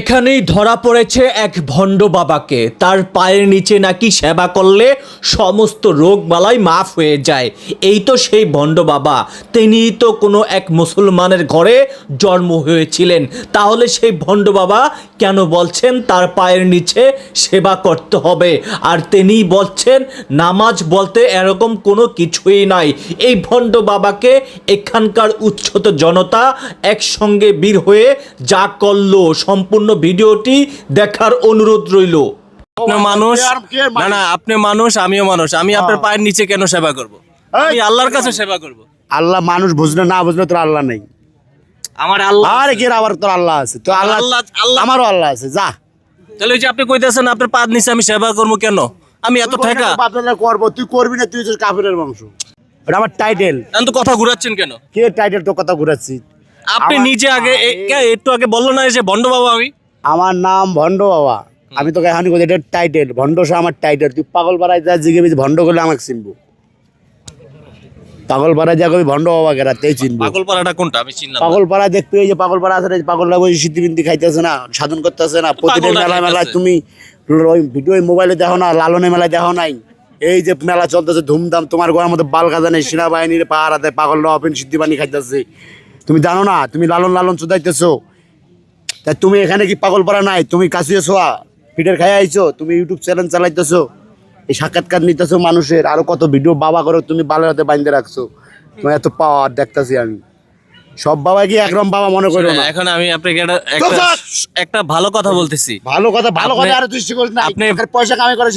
এখানেই ধরা পড়েছে এক ভণ্ড বাবাকে। তার পায়ের নিচে নাকি সেবা করলে সমস্ত রোগ বালাই মাফ হয়ে যায়। এই তো সেই ভণ্ড বাবা। তিনি তো কোনো এক মুসলমানের ঘরে জন্ম হয়েছিলেন। তাহলে সেই ভণ্ড বাবা কেন বলছেন তার পায়ের নিচে সেবা করতে হবে? আর তিনি বলছেন, নামাজ বলতে এরকম কোনো কিছুই নাই। এই ভণ্ড বাবাকে এখানকার উচ্ছ্বত জনতা একসঙ্গে বীর হয়ে যা করল, সম্পূর্ণ ভিডিওটি দেখার অনুরোধ রইল। আপনি মানুষ না না আপনি মানুষ আমিও মানুষ। আমি আপনার পায়ের নিচে কেন সেবা করব? আমি আল্লাহর কাছে সেবা করব। আল্লাহ মানুষ বুঝলে না বুঝলে তোর আল্লাহ নেই। আমার আল্লাহ আর কি আবার তোর আল্লাহ আছে? তো আল্লাহ আল্লাহ- আমারও আল্লাহ আছে যা। তাহলে যে আপনি কইতেছেন আপনার পায়ের নিচে আমি সেবা করব কেন? আমি এত ঠেকা। বাপদাদা করব তুই করবি না তুই কাফিরের বংশ। এটা আমার টাইটেল এখন তো কথা ঘুরাচ্ছেন কেন? কে টাইটেল তোর কথা ঘুরাচ্ছি? আপনি নিজে আগে একটু আগে বলল না যে ভণ্ড বাবা আমি? আমার নাম ভণ্ড বাবা। আমি তোকে এখনই বলছি এটা টাইটেল ভণ্ড সহ আমার টাইটেল তুই পাগল পাড়ায় যা জিগে বিজি ভণ্ড করলে আমাকে চিনবো। পাগল পাড়ায় যা কবি ভণ্ড বাবা গেরা তেই চিনবো। পাগলপাড়াটা কোনটা? আমি চিনলাম পাগল পাড়া দেখবে এই যে পাগল পাড়া আছে পাগলরা ওই সিদ্ধিবিন্দি খাইতেছে না সাধন করতেছে না প্রতিদিন মেলায় মেলায় তুমি ওই ভিডিও মোবাইলে দেখো না লালনে মেলায় দেখো নাই। এই যে মেলা চলতেছে ধুমধাম তোমার ঘরের মধ্যে বাল গাজানে সেনাবাহিনীর দেয় পাগলরা অপেন সিদ্ধিবানি খাইতেছে। তুমি জানো না তুমি লালন লালন চুদাইতেছো। তা তুমি এখানে কি পাগল পাড়া নাই? তুমি কাশিয়ে শোয়া ফিটের খাই আইছো তুমি ইউটিউব চ্যানেল চালাইতেছো এই সাক্ষাৎকার নিতেছো মানুষের আরও কত ভিডিও বাবা করে তুমি বালের হাতে বাইন্ধে রাখছো। তোমার এত পাওয়ার দেখতেছি আমি। সব বাবা কি একরকম বাবা মনে করো না? এখন আমি আপনাকে একটা একটা একটা ভালো কথা বলতেছি। ভালো কথা ভালো কথা আর তুই শিখিস না। আপনি- পয়সা কামাই করে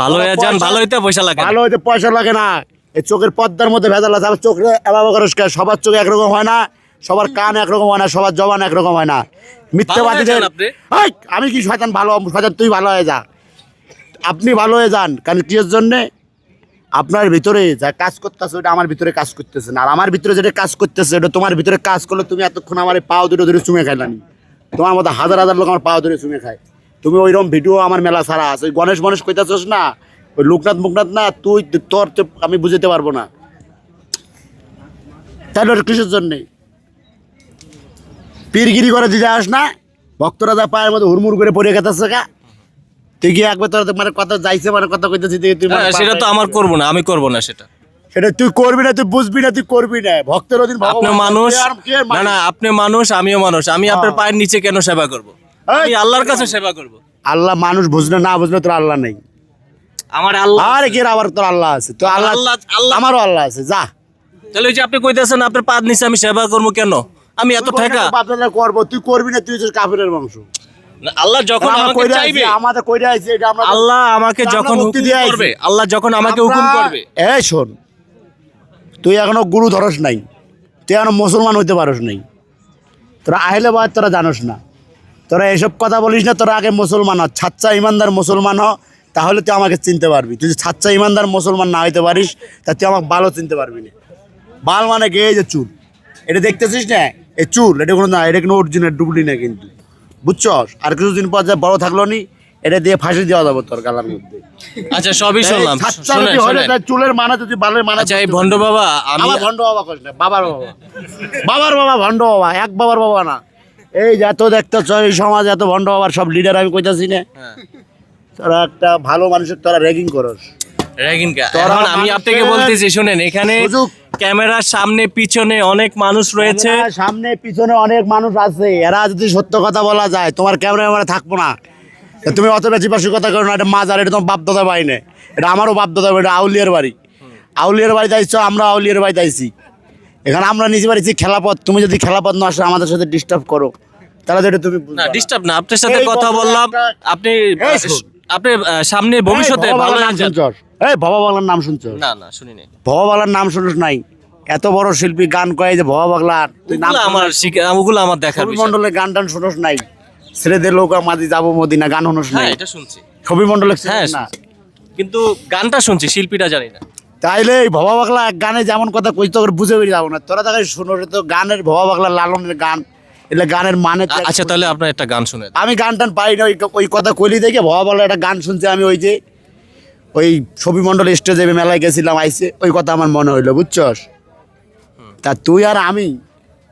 ভালো হয়ে যান ভালো হইতে পয়সা লাগে ভালো হইতে পয়সা লাগে না। এই চোখের পর্দার মধ্যে ভেজাল আছে আমার চোখে করিস সবার চোখ একরকম হয় না সবার কান একরকম হয় না সবার জবান একরকম হয় না। মিথ্যাবাদীদের আমি কি শয়তান ভালো? শয়তান তুই ভালো হয়ে যা। আপনি ভালো হয়ে যান কারণ কিসের জন্যে? আপনার ভিতরে যা কাজ করতেছে ওটা আমার ভিতরে কাজ করতেছে না। আর আমার ভিতরে যেটা কাজ করতেছে ওটা তোমার ভিতরে কাজ করলে তুমি এতক্ষণ আমার পাও দুটো ধরে চুমে খাইলানি তোমার মতো হাজার হাজার লোক আমার পাও ধরে চুমে খায়। তুমি ওইরকম ভিডিও আমার মেলা ছাড়া আছে। ওই গণেশ গণেশ কইতাছস না? ওই লোকনাথ মুকনাথ না তুই তোর আমি বুঝতে পারব না। তাহলে ওটা কিসের জন্যে? পীরগিরি করে দিতে আস না ভক্তরা যা পায়ের মধ্যে হুড়মুড় করে পড়ে গেছে গা। তুই কি একবার তোর মানে কথা যাইছে মানে কথা কইতেছি তুই তুই মানে হ্যাঁ, সেটা তো আমার করব না আমি করব না সেটা। সেটা তুই করবি না তুই বুঝবি না তুই করবি না। ভক্তের অধীন আপনি মানুষ তুই না না আপনি মানুষ আমিও মানুষ। আমি আপনার পায়ের নিচে কেন সেবা করব! আমি আল্লাহর কাছে সেবা করব। আল্লাহ মানুষ বুঝলে না বুঝলে তোর আল্লাহ নেই। আমার আল্লাহ আর কি আবার তোর আল্লাহ আছে। তো আল্লাহ আল্লাহ আমারও আল্লাহ আছে যা। তাহলে ওই যে আপনি কইতেছেন আপনার নিচে আমি সেবা করব কেন? আমি এত ঠেকা। করব তুই করবি না তুই হচ্ছিস কাফিরের বংশ। আল্লাহ যখন আমাকে চাইবে আমাদের কইরা আইছি এটা আমরা আল্লাহ আমাকে যখন হুকুম করবে আল্লাহ যখন আমাকে হুকুম করবে। এই শোন। তুই এখনও গুরু ধরস নাই। তুই এখনও মুসলমান হইতে পারস নাই। তোরা আহলে বাদ তোরা জানোস না। তোরা এসব কথা বলিস না তোরা আগে মুসলমান হ। ছাচ্চা ইমানদার মুসলমান হ। তাহলে তুই আমাকে চিনতে পারবি। তুই যদি ছাচ্চা ইমানদার মুসলমান না হইতে পারিস তা তুই আমাকে ভালো চিনতে পারবি না। বাল মানে গে যে চুল। এটা দেখতেছিস না? এই চুল এটা কোনো না এটা কোনো অরিজিনাল ডুবলি না কিন্তু। বুঝছস? আর কিছুদিন পর যা বড় থাকল নি এটা দিয়ে ফাঁসি দেওয়া যাব তোর গালার মধ্যে। আচ্ছা সবই শুনলাম। চুলের মানা যদি বালের মানা আচ্ছা এই ভণ্ড বাবা আমি আমার ভণ্ড বাবা করিস না বাবার বাবা। বাবার বাবা ভণ্ড বাবা এক বাবার বাবা না। এই যে এত দেখতেছ এই সমাজ এত ভণ্ড বাবার সব লিডার আমি কইতাছি না। হ্যাঁ। তোরা একটা ভালো মানুষের তোরা র্যাগিং করস কা? এখন আমি আপনাকে বলতেছি শুনেন এখানে ক্যামেরার সামনে পিছনে অনেক মানুষ রয়েছে। সামনে পিছনে অনেক মানুষ আছে। এরা যদি সত্য কথা বলা যায় তোমার ক্যামেরা মানে থাকব না। তুমি অত বেশি বেশি কথা করো না এটা মাজার এটা তোমার বাপ দাদা বাড়ি নেই এটা আমারও বাপ দাদা বাড়ি এটা আউলিয়ার বাড়ি। আউলিয়ার বাড়িতে আইছো আমরা আউলিয়ার বাড়িতে আইছি। এখানে আমরা নিজে বাড়িছি খেলাপথ। তুমি যদি খেলাপথ না আসো আমাদের সাথে ডিস্টার্ব করো। তাহলে এটা তুমি। ডিস্টার্ব না। আপনার সাথে কথা বললাম। আপনি। আপনি সামনে ভবিষ্যতে ভালো এই ভবাবালার নাম শুনছস? না না শুনিনি ভবাবালার নাম শুনছ নাই? এত বড় শিল্পী গান কয় যে ভবাবাগলার তুই নাম আমার শিখে ওগুলো আমার দেখার মন্ডলের গান টান শুনস নাই? ছেড়ে দে লোক মাঝি যাব মদিনা গান শুনস হ্যাঁ নাই? এটা শুনছি। ছবি মন্ডলের হ্যাঁ না? কিন্তু গানটা শুনছি শিল্পীটা জানি না। তাইলে এই ভবা এক গানে যেমন কথা কই তো বুঝে বেরিয়ে যাব না। তোরা দেখে শুনো তো গানের ভবা পাগলা লালনের গান। এলে গানের মানে আচ্ছা তাহলে আপনার একটা গান শুনে আমি গান টান পাই না ওই ওই কথা কইলি দেখে ভবা বলে একটা গান শুনছি আমি ওই যে ওই ছবি মন্ডল স্টেজে মেলায় গেছিলাম আইসে ওই কথা আমার মনে হইল বুঝছস? তা তুই আর আমি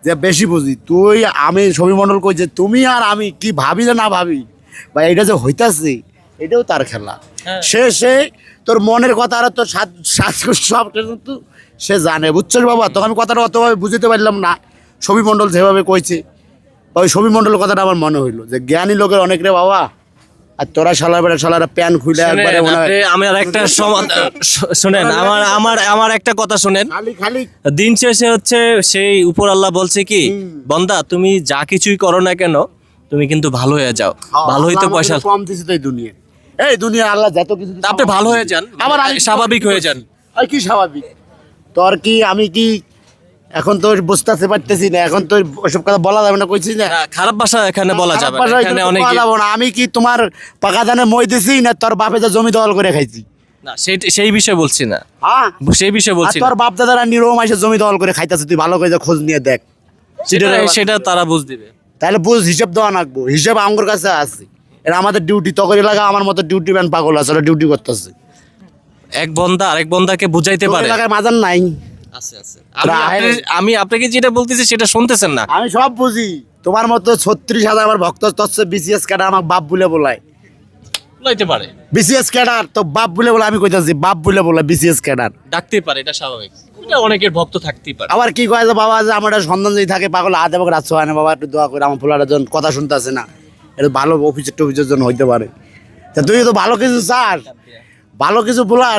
যে বেশি বুঝি তুই আমি ছবি মণ্ডল কই যে তুমি আর আমি কি ভাবি না না ভাবি বা এটা যে হইতাছে এটাও তার খেলা। সে সে তোর মনের কথা আর তোর সাত সাত সব কিন্তু সে জানে বুঝছিস বাবা? তখন আমি কথাটা অতভাবে বুঝতে পারলাম না ছবি মণ্ডল যেভাবে কইছে। ওই ছবি মণ্ডলের কথাটা আমার মনে হইল যে জ্ঞানী লোকের অনেক রে বাবা। আর তোরা শালা বেড়া শালারা প্যান খুলে একবারে মনে হয় আমি আর একটা শুনেন আমার আমার আমার একটা কথা শুনেন। দিন শেষে হচ্ছে সেই উপর আল্লাহ বলছে কি বন্দা তুমি যা কিছুই করো না কেন তুমি কিন্তু ভালো হয়ে যাও। ভালো হইতে পয়সা কম দিছে তো এই দুনিয়া এই দুনিয়া আল্লাহ যত কিছু আপনি ভালো হয়ে যান আবার স্বাভাবিক হয়ে যান। আর কি স্বাভাবিক? তোর কি আমি কি এখন তো বুঝতে পারতেছি না এখন তো ওসব কথা বলা যাবে না কইছি না। না, খারাপ ভাষা এখানে বলা যাবে না। এখানে অনেক বলা না। আমি কি তোমার পাকা ধানে মই দিছি না তোর বাপে যা জমি দখল করে খাইছি? না সেই সেই বিষয়ে বলছি না। হ্যাঁ? সেই বিষয়ে বলছি তোর বাপ দাদারা নিরম এসে জমি দখল করে খাইতেছে তুই ভালো করে খোঁজ নিয়ে দেখ। সেটা সেটা তারা বুঝ দিবে। তাহলে বুঝ হিসাব দেওয়া লাগবো। হিসাব আঙ্গুর কাছে আছে। এটা আমাদের ডিউটি তখন এলাকা আমার মতো ডিউটি ম্যান পাগল আছে ওরা ডিউটি করতেছে। এক বন্দা আরেক বন্দাকে বুঝাইতে পারে। এলাকায় মাজার নাই। আমি আপনাকে যেটা বলতেছি সেটা শুনতেছেন না। আমি সব বুঝি। তোমার মতো ছত্রিশ হাজার আমার ভক্ত তচ্ছে বিসিএস ক্যাডার আমার বাপ বলে বলায়। লইতে পারে। বিসিএস ক্যাডার তো বাপ বলে বলে আমি কইতাছি বাপ বলে বলে বিসিএস ক্যাডার। ডাকতে পারে এটা স্বাভাবিক। এটা অনেকের ভক্ত থাকতেই পারে। আবার কি কয় যে বাবা যে আমার সন্ধান যদি থাকে পাগল হাতে রাখছো হয় না বাবা একটু দোয়া করে আমার ফুলার জন কথা শুনতেছে না। এটা ভালো অফিসের টফিসের জন্য হইতে পারে। তা তুই তো ভালো কিছু চাস। ভালো কিছু বলার।